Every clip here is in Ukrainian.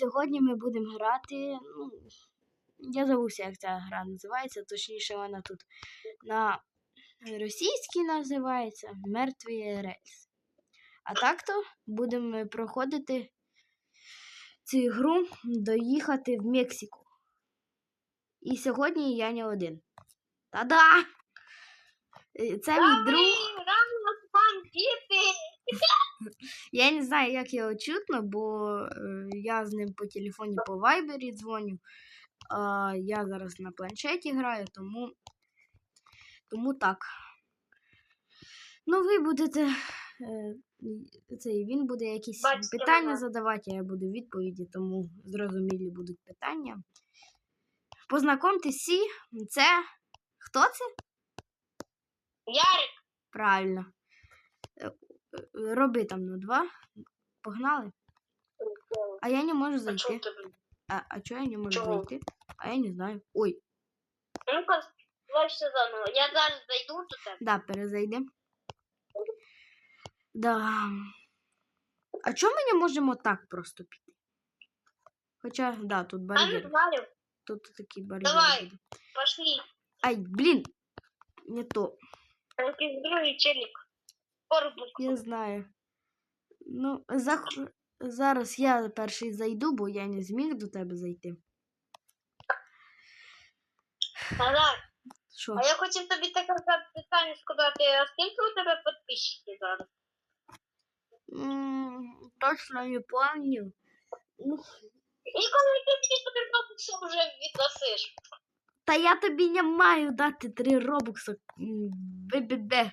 сьогодні ми будемо грати. Ну, я забувся, як ця гра називається. Точніше, вона тут на російській називається Мертві рельси. А так-то будемо проходити цю гру доїхати в Мексику. І сьогодні я не один. Та-да! Е, Це мій друг. Я не знаю, як його чутно, бо е, я з ним по телефоні по вайбері дзвоню. А я зараз на планшеті граю, тому, тому так. Ну, ви будете. е, Цей, він буде якісь Бачите питання задавати, а я буду відповіді, тому зрозумілі будуть питання. Познайомтесь всі, це. Хто це? Ярик, Правильно. Е, Роби там на два. Погнали. А я не можу зайти. А, а чого я не можу Чого? зайти? А я не знаю. Ой, Ну-ка, давай заново. Я зараз зайду до тебе. да, перезайдем. Да. А чому ми не можемо так просто піти? Хоча, да, тут А бар'єр. знаю. Тут такий бар'єр. Давай. буде. Пошли. Ай, блін. Не то. Якийсь другий челік. Я знаю. Ну, зах... зараз я перший зайду, бо я не зміг до тебе зайти. Назар, Що? а я хотів тобі таке питання сказати, а скільки у тебе підписчиків зараз? М, Точно не помню. Ну, І коли ти мені тобі бабусю вже віддасиш? Та я тобі не маю дати три робокса. Бе-бе-бе.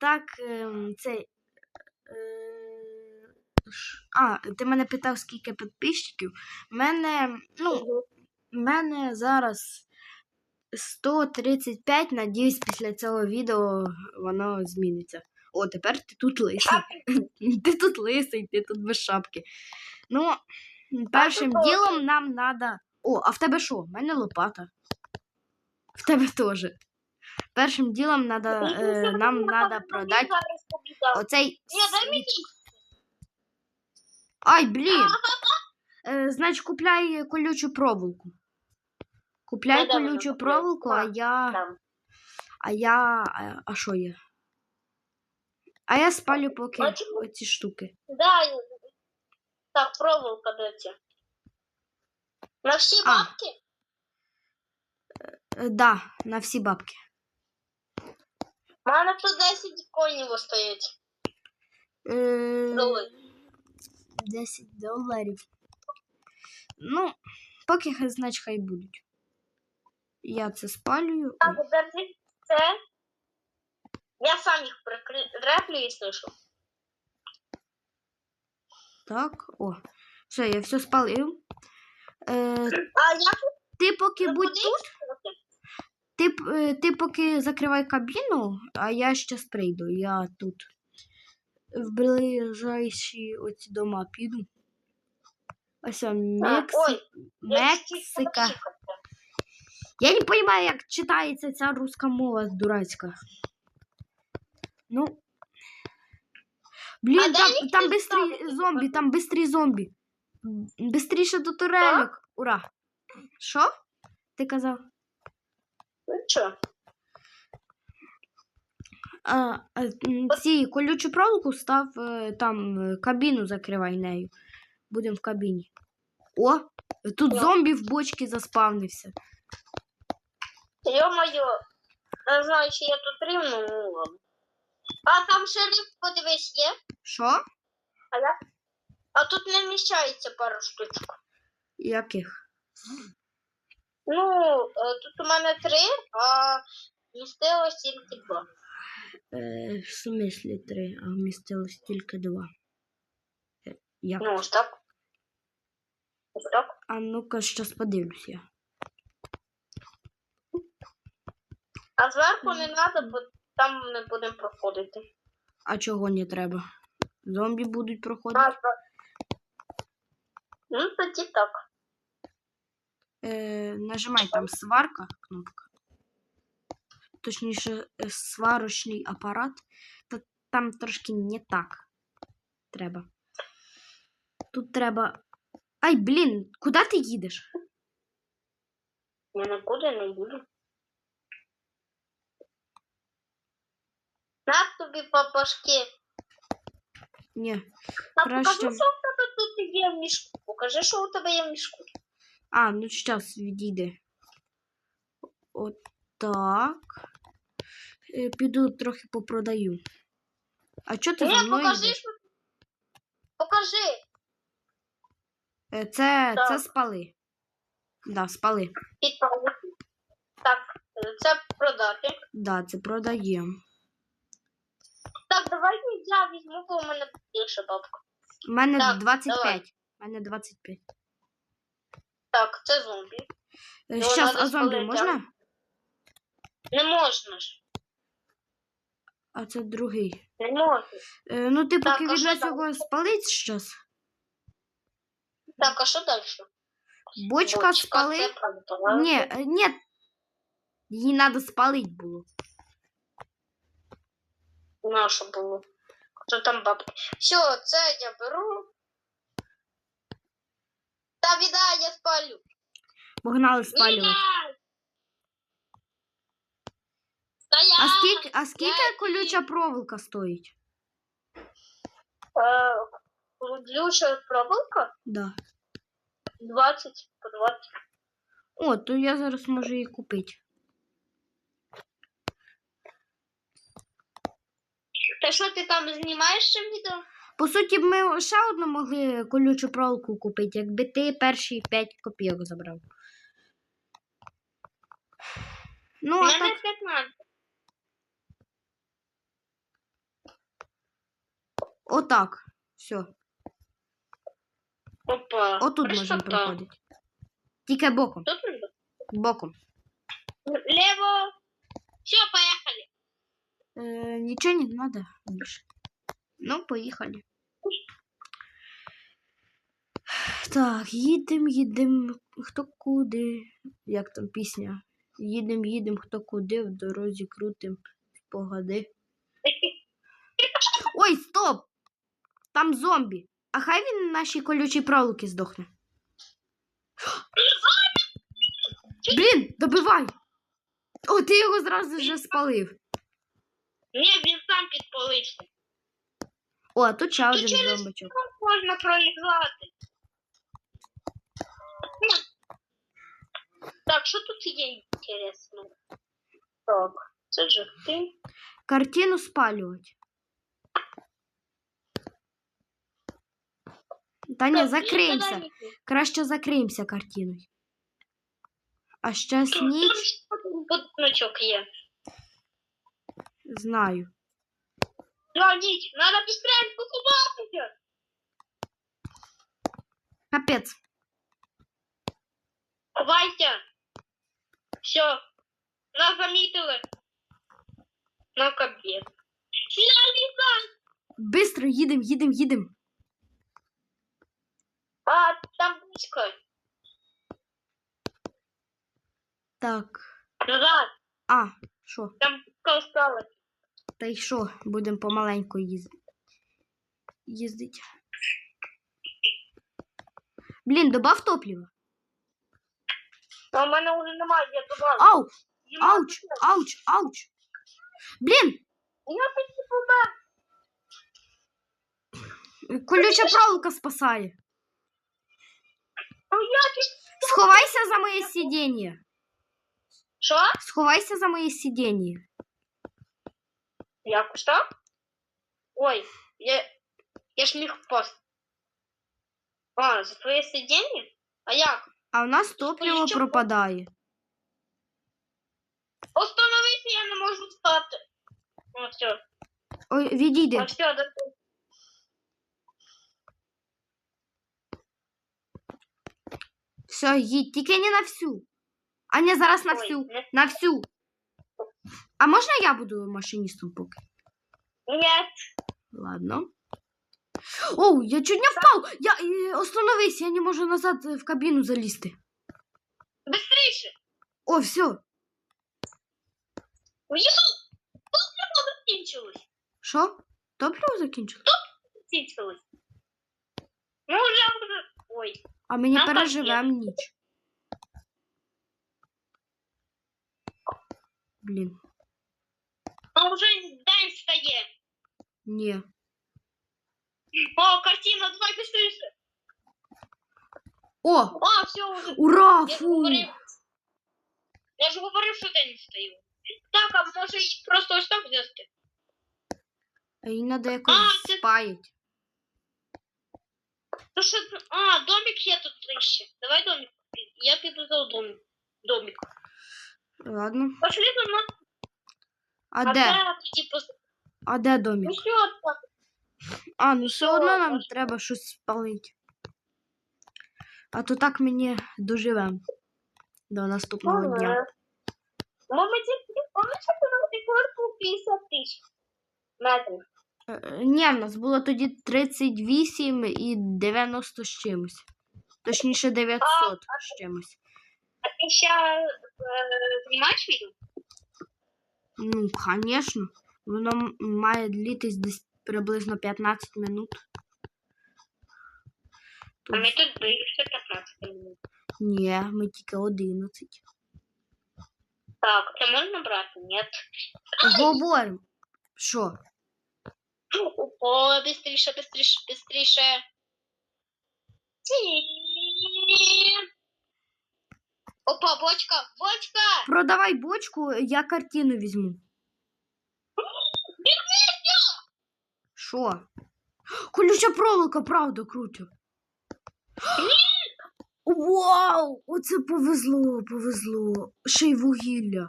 Так, ем, цей. е, А, ти мене питав, скільки підписчиків. У мене, ну, мене зараз 135, надіюсь, після цього відео воно зміниться. О, тепер ти тут лисий. Ти тут лисий, ти тут без шапки. Ну, першим ділом нам треба. О, а в тебе що? У мене лопата. В тебе теж. Першим ділом надо, е, нам треба продати оцей. Світ- Ай, блін! Е, значить, купляй колючу проволоку. Купляй Ну, колючу ну, проволоку, а я. Там. А я. А, а що є? А я спалю поки А оці штуки. Да, я- так, проволока дайте. На всі А. бабки? Е, да, на всі бабки. У мене тут 10 конів стоять. Е, Доларів. 10 доларів. Ну, поки хай, значить, хай будуть. Я це спалюю. Ой, подожди, це. Я сам їх прикреплю, якщо що. Так, о. Все, я все спалив. Е, А я ти поки будь тут? Ти, е, ти поки закривай кабіну, а я щас прийду. Я тут в ближайші оці дома піду. Ось А, Ой, Мексика. Я не розумію, як читається ця руська мова дурацька. Ну. Блін, А там, там бистрі зомбі, там бистрі зомбі. Бистріше до турельок. Ура. Що? Ти казав? Що? А, ці колючу проволоку став е, там е, кабіну закривай нею. Будемо в кабіні. О! Тут зомбі в бочці заспавнився. Йо-моє, не знаю, чи я тут рівно, ну ладно. А там шериф, подивись, є? Що? А я? А тут не вміщається пару штучок. Яких? Ну, е, тут у мене три, а містилось тільки два. Е, в смислі три, а вмістилось тільки два. Е, Як? Ну, ось так. Ось так. А ну-ка, щас подивлюсь я. А зверху не треба, бо там не будемо проходити. А чого не треба? Зомбі будуть проходити. А, так. Ну, тоді так. Е, нажимай там сварка, кнопка. Точніше, е, сварочний апарат. Та там трошки не так треба. Тут треба Ай, блін, куди ти їдеш? Я нікуди не їду. На тобі по башки. Ні. А Краще. покажи, що в тебе тут є в мішку. Покажи, що у тебе є в мішку. А, ну зараз відійде. Отак. Е, Піду трохи попродаю. А чого ти за Ні, мною покажи, йдеш? Покажи. Е, Це, це спали. Да, спали. Підпали. Так, це продати. Да, це продаємо. Так, давай я візьму, бо у мене більше бабка. У мене Так, 25. У мене 25. Так, це зомбі. Ну, Зараз, а зомбі спалити, можна? Не можна ж. А це другий. Не можна. Е, ну, ти поки від нас його спалить щас. Так, а що далі? Бочка, спали. Це продала. Ні, е, ні. Її треба спалити було. На що було? Що там бабки? Все, це я беру. Та віддай, я спалю. Погнали спалювати. Ні! Стоять! А скільки, а скільки Я- колюча проволока стоїть? Е, Ключа проволока? Да. 20 по 20. О, то я зараз можу її купити. Та що ти там знімаєш ще відео? По суті, ми ще одну могли колючу проволоку купити, якби ти перші 5 копійок забрав. Ну, а так, 15. отак. Все. Опа. Отут можемо проходити. Тільки боком. Тут надо? Боком. Лево. Все, поехали. Е, нічого не треба більше. Ну, поїхали. Так, їдем, їдем, хто куди. Як там пісня? Їдем, їдем, хто куди, в дорозі крутим, погоди. Ой, стоп! Там зомбі. А хай він на нашій колючій проволоки здохне. Блін, добивай! О, ти його зразу вже спалив. Ні, він сам підпалився. О, а тут ще один через- зомбичок. Можна проіграти. Так, що тут є інтересно? Так, це ж ти. Картину спалювати. Та ні, закриємося. Краще закриємося картиною. А ще ніч Будиночок є. знаю. Звонить, надо быстрее покупаться. Капець. Ховайся. Все. Нас замітили. На кабі. Сідай, Бистро їдем, їдем, їдем. А, там близько. Так. Назад. А, що? Там близько осталось. Та й що? Будемо помаленьку їздити. Їздить. Блін, добав топлива. А у мене вже немає, я добавлю. Ау! Нема Ауч! тут. Ауч! Ауч! Блін! Я таки помер. Колюча проволока спасає. Ну я ти... Сховайся за моє сидіння. Що? Сховайся за моє сидіння. Як що? Ой, я, я ж міг впасти. А, за твоє сидіння? А як? А у нас топливо Колюча пропадає. Остановися, я не можу встати. О, все. Ой, відійди. А все, до... Все, їдь, тільки не на всю. А не зараз на Ой, всю. не- На всю. А можна я буду машиністом поки? Нет. Ладно. Оу, я чуть не впав! Я е, остановись, я не можу назад е, в кабіну залізти. Быстрейше. О, все. Уехал. Топливо закінчилось. Що? Топливо закінчилось? Закінчилось. Ну, уже... уже- Ой. А мені Нам так переживем ніч. Блін. Ну, вже день стає. Ні. О, картина, давай быстрее. О! А, все, уже. Ура! Я Фу! говорив. Я ж говорив, що день стає. Так, а може і просто ось так взяти? А їй треба якось А, це- спаять. Ну що, а, домик є тут ближче. Давай домик. Я піду за домик. Домик. Ладно. Пошли за мною. А А де? тоді пос- А де домик? Ну все, так. А, ну все одно нам треба щось спалити. А то так мені доживем до наступного дня. Мама, помниш, як у нас рекорд 50 тисяч метрів? Е, е, Ні, в нас було тоді 38 і 90 з чимось. Точніше 900 з чимось. А ти ще е, знімаєш відео? Ну, звісно. Воно м- має длитись десь приблизно 15 минут. А ми Тут... тут більше 15 минут. Ні, ми тільки 11. Так, це можна брати? Ні. Говоримо. Що? О, быстріше, быстріше, быстріше. Опа, бочка, бочка! Продавай бочку, я картину візьму. Що? Колюча проволока, правда, круто. Вау! Оце повезло, повезло. Ще й вугілля.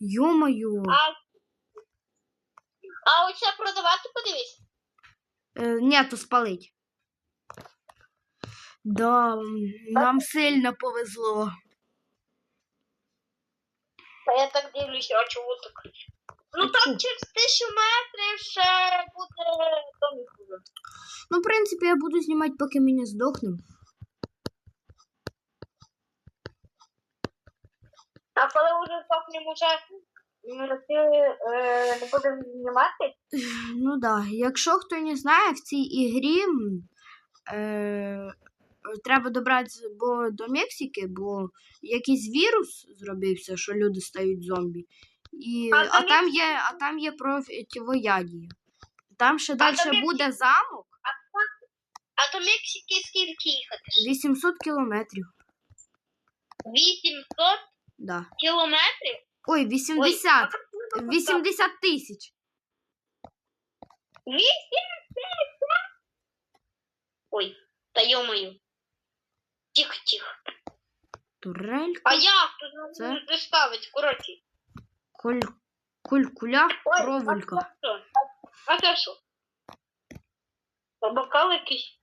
Йо-моє. А, а оце продавати подивись. Е, ні, то спалить. Да, нам сильно повезло. А я так дивлюся, а чого так? Ну там через тисячу метрів ще буде домик уже. Ну, в принципі, я буду знімати, поки ми не здохнемо. А коли вже здохнемо вже ти е, не будеш знімати? Ну да. Якщо хто не знає, в цій ігрі е, треба добратися бо до Мексики, бо якийсь вірус зробився, що люди стають зомбі. І, А а, там є, а там є противоядія. Там ще далі буде замок А до Мексики скільки їхати? 800 кілометрів. 800 Да. кілометрів? Ой, Ой, 80. а как много 80 тисяч. 80? Ой, та йо-моє. Тихо, тихо. Турелька. А як тут Це? можна доставити? Коротше. Коль... Колькуля, Ой, проволька. А це що? Бокал якийсь.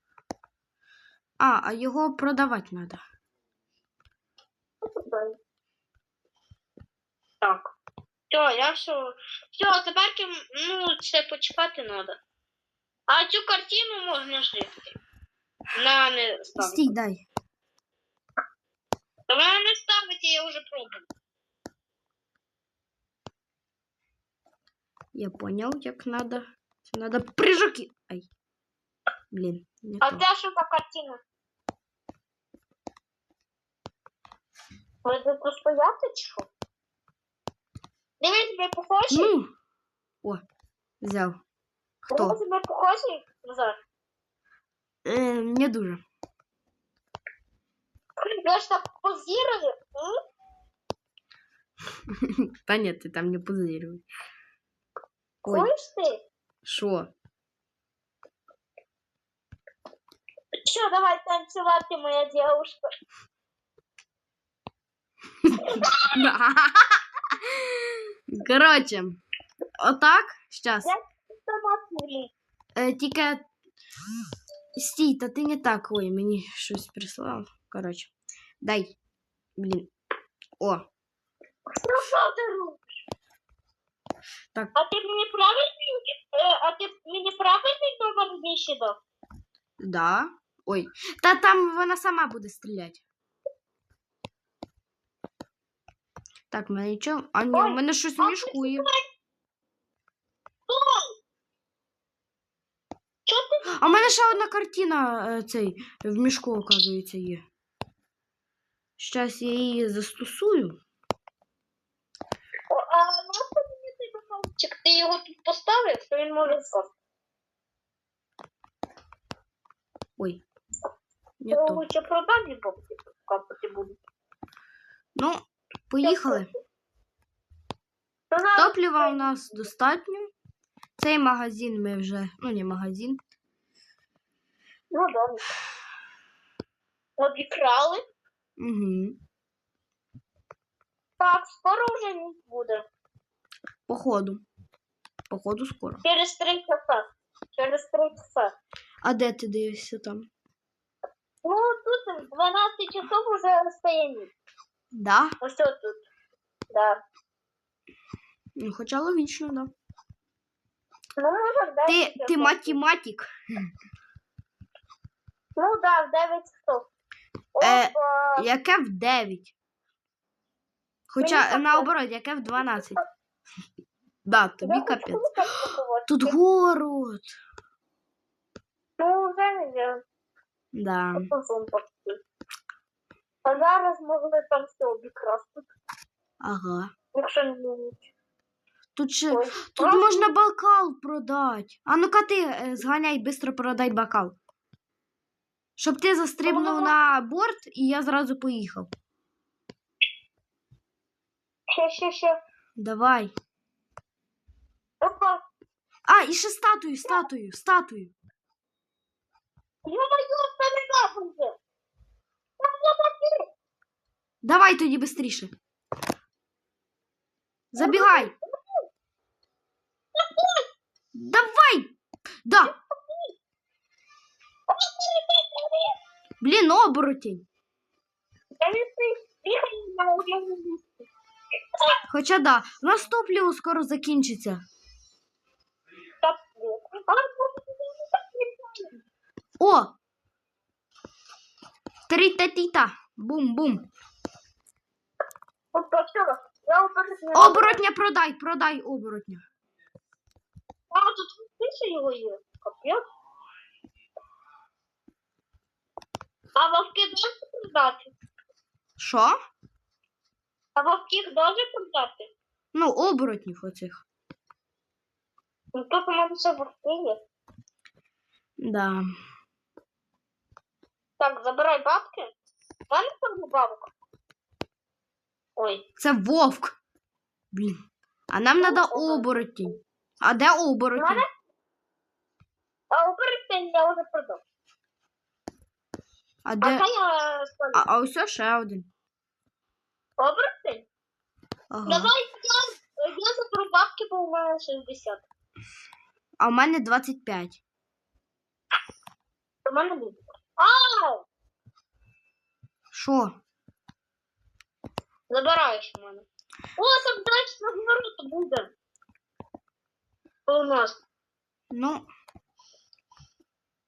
А, а його продавати треба. Так. Все, я все. Все, тепер ну, це почекати треба. А цю картину можна жити. На не ставити. Стій, дай. Вона не ставиться, я вже пробував. Я понял, як надо. Це надо прыжоки. Ай. Блін, не А то. це що за картина? Ви тут стояти чи що? Дивись, ви похожі? Ну. О, взяв. Ви Хто? себе похожі? Назар? Е, не дуже. Я ж так позірую. м? Та ні, ти там не позируй. Ой, Чуєш ти? що? Що, давай танцювати, моя дівушка. Коротше, отак, щас. Я- Сама твій. Е, тільки. Стій, та ти не так. Ой, мені щось прислав. Коротше. Дай. Блін. О, Ну що ти робиш? Так. А ти мені правильний, е, а ти мені правильний номер віші дав? да. Ой. Та там вона сама буде стріляти. Так, в мене нічого. А ні, Ой, в мене щось а мішку є. Ти? А в мене мене ще одна картина е, цей в мішку, оказується, є. Щас я її застосую. О, а нащо мені бокалчик? Ти його тут поставив, то він може впасти. Ой. Не То лучше продам і бокси капати буду. Ну, поїхали. Топлива у нас достатньо. Цей магазин ми вже. Ну, не магазин. Ну, добре. Обікрали. Угу. Так, скоро вже не буде. Походу. Походу скоро. Через три часа. Через три часа. А де ти дивишся там? Ну, тут в 12 часов уже ніч. Да? Ось тут. Да. Ну, хоча логічно, да. Ну, може, в 9 Ти, часов. ти математик. Ну, да, в 9 часов. Е, Опа. Яке в 9? Хоча Мені наоборот, яке в 12. Да, тобі капець. Тут город. Ну, вже не є. Да. А зараз могли там все обікрасти, Ага. якщо не ніч. Тут ще. Ой, Тут правда? можна бокал продати. А ну-ка ти е, зганяй, швидко продай бокал. Щоб ти застрибнув на борт і я зразу поїхав. Ще, ще, ще. Давай. А, і ще статую, статую, статую. Бачив. Давай тоді швидше. Забігай. Давай! Да. Блін, оборотень. Хоча да, у нас топливо скоро закінчиться. Так, а, ну, так не знаю. О! Три-та-тіта. Бум-бум. Все, уперед Оборотня продай, продай оборотня. А, тут більше його є. Капець. А вовки дуже продати? Що? А вовків дуже продати? Ну, оборотнів оцих. Ну, тут у мене ще вовки є. Да. Так, забирай бабки. Мене там бабок. Ой, Це вовк. Блін. А нам треба оборотень. А де оборотень? А уперед я вже продав. А А де. це я. А, а ось ще один. Обертень? Ага. Давай я, я заберу бабки, бо у мене 60. А в мене 25. У мене буде. Ау! Що? Забираєш у мене. О, там далі на ворота буде. У нас. Ну,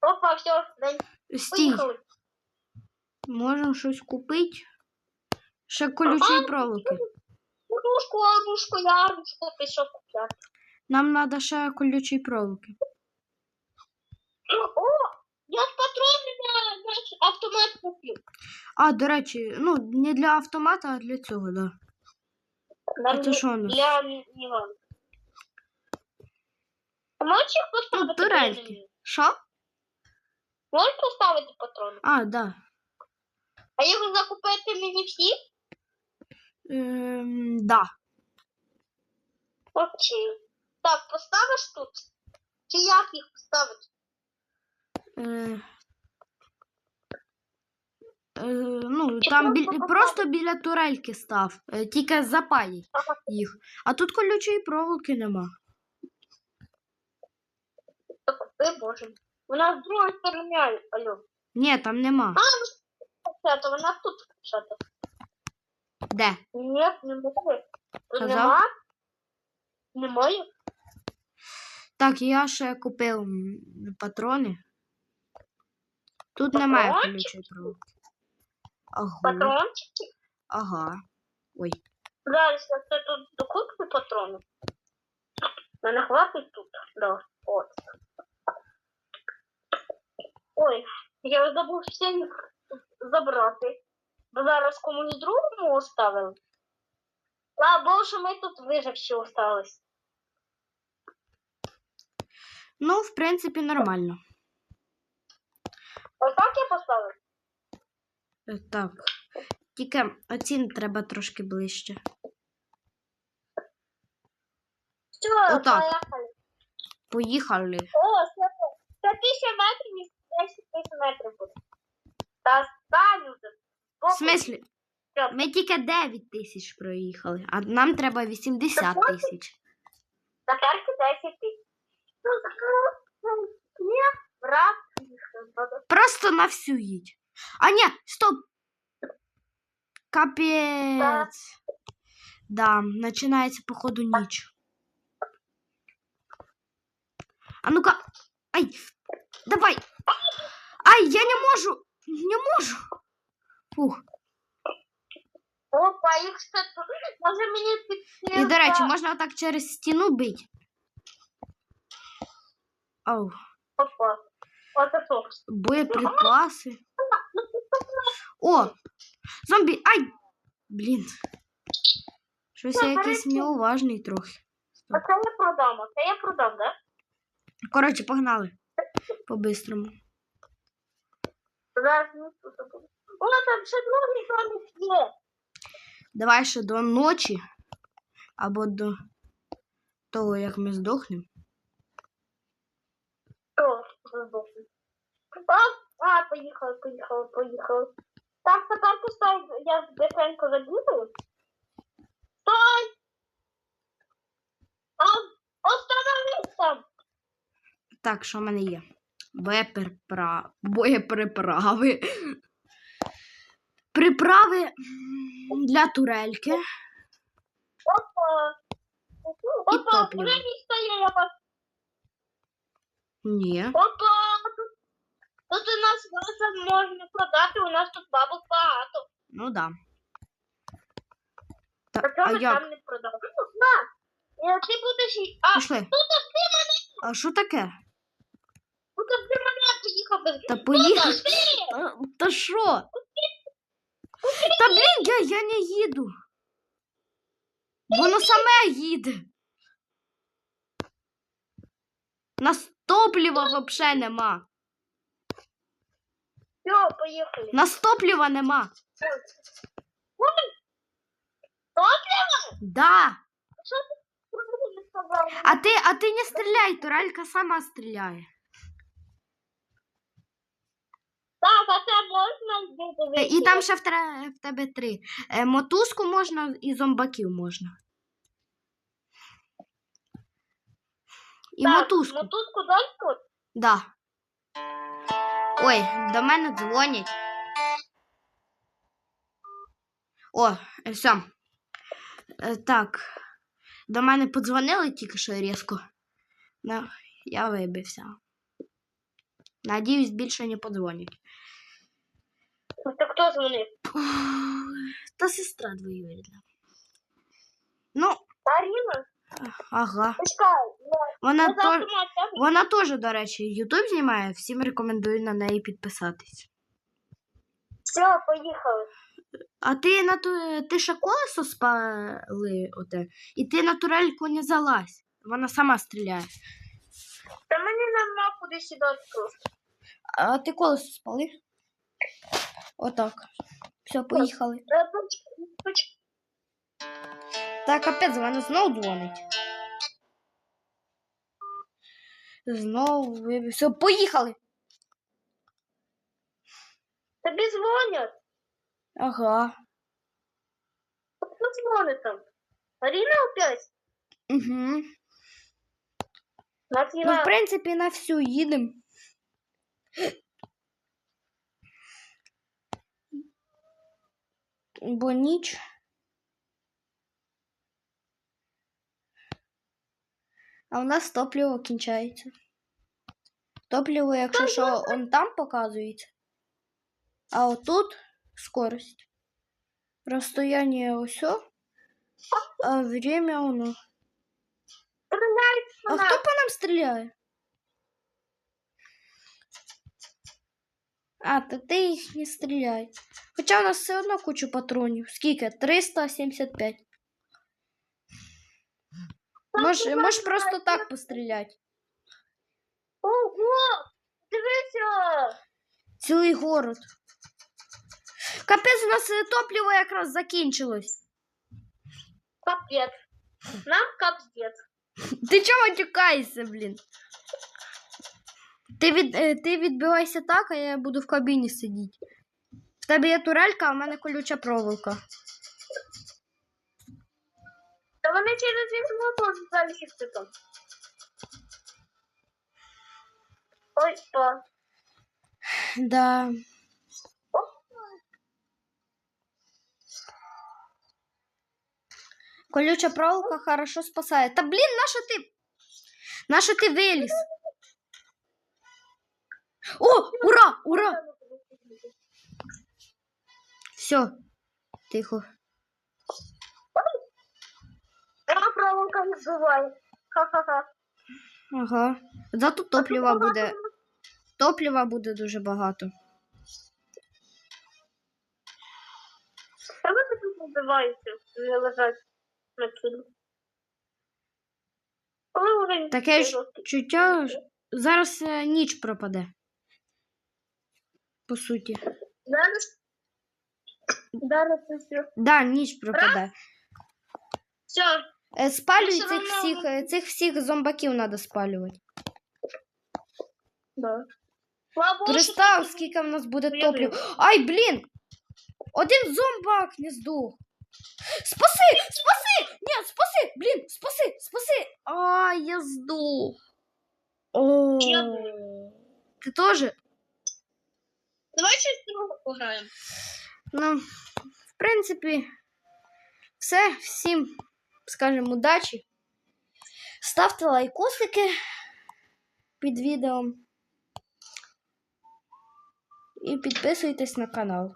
Опа, все, день. стій. Поїхали. Можемо щось купити. Ще колючої проволоки. Оружку, оружку, я оружку пішов купляти. Нам треба ще колючої проволоки. О, я з патрони на наш автомат купив. А, до речі, ну, не для автомата, а для цього, да. А це що у нас? Для Івана. А можеш їх поставити? Ну, турельки. Що? Можеш поставити патрони? А, да. А їх закупити мені всі? Ем, да. Окей. Так, поставиш тут? Чи як їх поставити? Е, е, ну, там просто біль... просто біля турельки став. Е, Тільки запай Ага. їх. А тут колючої проволоки нема. Так, купи, боже. Вона з другої сторони, алло. Ні, там нема. Це, то вона тут включати. Де? Ні, не може. Казав? Нема? Немає? Так, я ще купив патрони. Тут немає колючої проволоки. Ага. Патрончики? Ага. Ой. Зараз я це тут докуплю патрони. Мене хватить тут. Да. От. Ой, я забув всіх забрати. Бо зараз комусь другому оставили. Богу, що ми тут виживші остались. Ну, в принципі, нормально. Ось так я поставив. Е, Так. Тільки оцін треба трошки ближче. Все, Отак. поїхали. Поїхали. О, це, це тисяча метрів і 10 тисяч метрів буде. Та станю тут. В смислі? Ми тільки 9 тисяч проїхали, а нам треба 80 тисяч. Тепер 10 Просто на всю їдь. А ні, стоп. Капець. Да, починається, походу, ніч. А ну-ка. Ай, давай. Ай, я не можу. Не можу. Фух. Опа, їх ще тут. Може мені піти. І, до речі, можна отак через стіну бити. Оу, Опа. Що? боєприпаси. О! Зомбі! Ай! Блін. Щось я якийсь неуважний трохи. А це я продам, а це я продам, да? Коротше, погнали. По-бистрому. Зараз не буде. О, там ще другий домик є. Давай ще до ночі. Або до того, як ми здохнемо. О. А, поїхали, поїхали, поїхали. Так, тепер постой, я быстренько забігаю. Стой! Остановись там! Так, що в мене є? Боєприпра... Боєприправи. Приправи для турельки. Опа! Опа, топливо. не стає, я вас. Ні. Опа! Тут, у нас може можна продати, у нас тут бабок багато. Ну да. Та, Та а як? там не продали? Ну, на! Е, Ти будеш... А, Пішли. тут ти мене, А що таке? тут ти мене поїхав без... Та ти! Та- Та що? Та блін, я, я не їду. Воно саме їде. Нас топлива взагалі нема. Все, поїхали. Нас топлива нема. Топливо? Да. Що ти? А ти, а ти не стріляй, турелька сама стріляє. Так, а це можна Е. І там ще в, тре- в тебе три. Е, Мотузку можна і зомбаків можна. І так, мотузку. Мотузку дай тут? Да. Ой, до мене дзвонять. О, все. Так. До мене подзвонили тільки що різко. Ну, я вибився. Надіюсь, більше не подзвонять. Це хто дзвонив? Та сестра двоюрідна. Ну, Аріна? Ага. Вона, Ну, то... Вона теж, до речі, Ютуб знімає. Всім рекомендую на неї підписатись. Все, поїхали. А ти на ту ти ще колесо спали оте, і ти на турельку не залазь. Вона сама стріляє. Та мені нема куди сідати просто. А ти колесо спали? Отак. Все, поїхали. Е, Так, капець, вона знову дзвонить. Знову вибив. Все, поїхали. Тобі дзвонять. Ага. Хто дзвонить там? Аріна опять? Угу. Ну, в принципі, на всю їдемо. Бо ніч. А у нас топливо кінчається. Топливо, якщо що, он там показується. А отут скорость. Розстояння ось. А время воно. Стріляють А в хто нас. по нам стріляє? А, то ти їх не стріляй. Хоча у нас все одно кучу патронів. Скільки? 375. Можеш, можеш просто так постріляти. Ого! Дивися! Цілий город. Капець, у нас е, топливо якраз закінчилось. Капець. Нам капець. Ти чого матюкаєшся, блін? Ти, від, е, ти відбивайся так, а я буду в кабіні сидіти. В тебе є турелька, а в мене колюча проволока. Вони через вікно залізти там. Ой, па. Да. Колюча проволока хорошо спасає. Та блін, нащо ти? Нащо ти виліз? О, ура! Ура! Все, тихо. Не збиває. Ха-ха-ха. Ага. Зато топлива буде. Топлива буде дуже багато. Та вони тут називаються, не лежать на кілі. Коли вже Таке ж чуття зараз е, ніч пропаде. По суті. Зараз. Зараз все. Да, ніч пропаде. Все. Е, Спалюй все цих равно- всіх, е, цих всіх зомбаків треба спалювати. Да. Слава Богу, що Представ, тут скільки в нас буде я топлів. Ай, блін! Один зомбак не здох. Спаси! Спаси! Ні, спаси! Блін, спаси! Спаси! А, я здох. О, Я ти теж? Давай щось друге пограємо. Ну, в принципі, все. Всім, Скажімо, удачі. Ставте лайкосики під відео. І підписуйтесь на канал.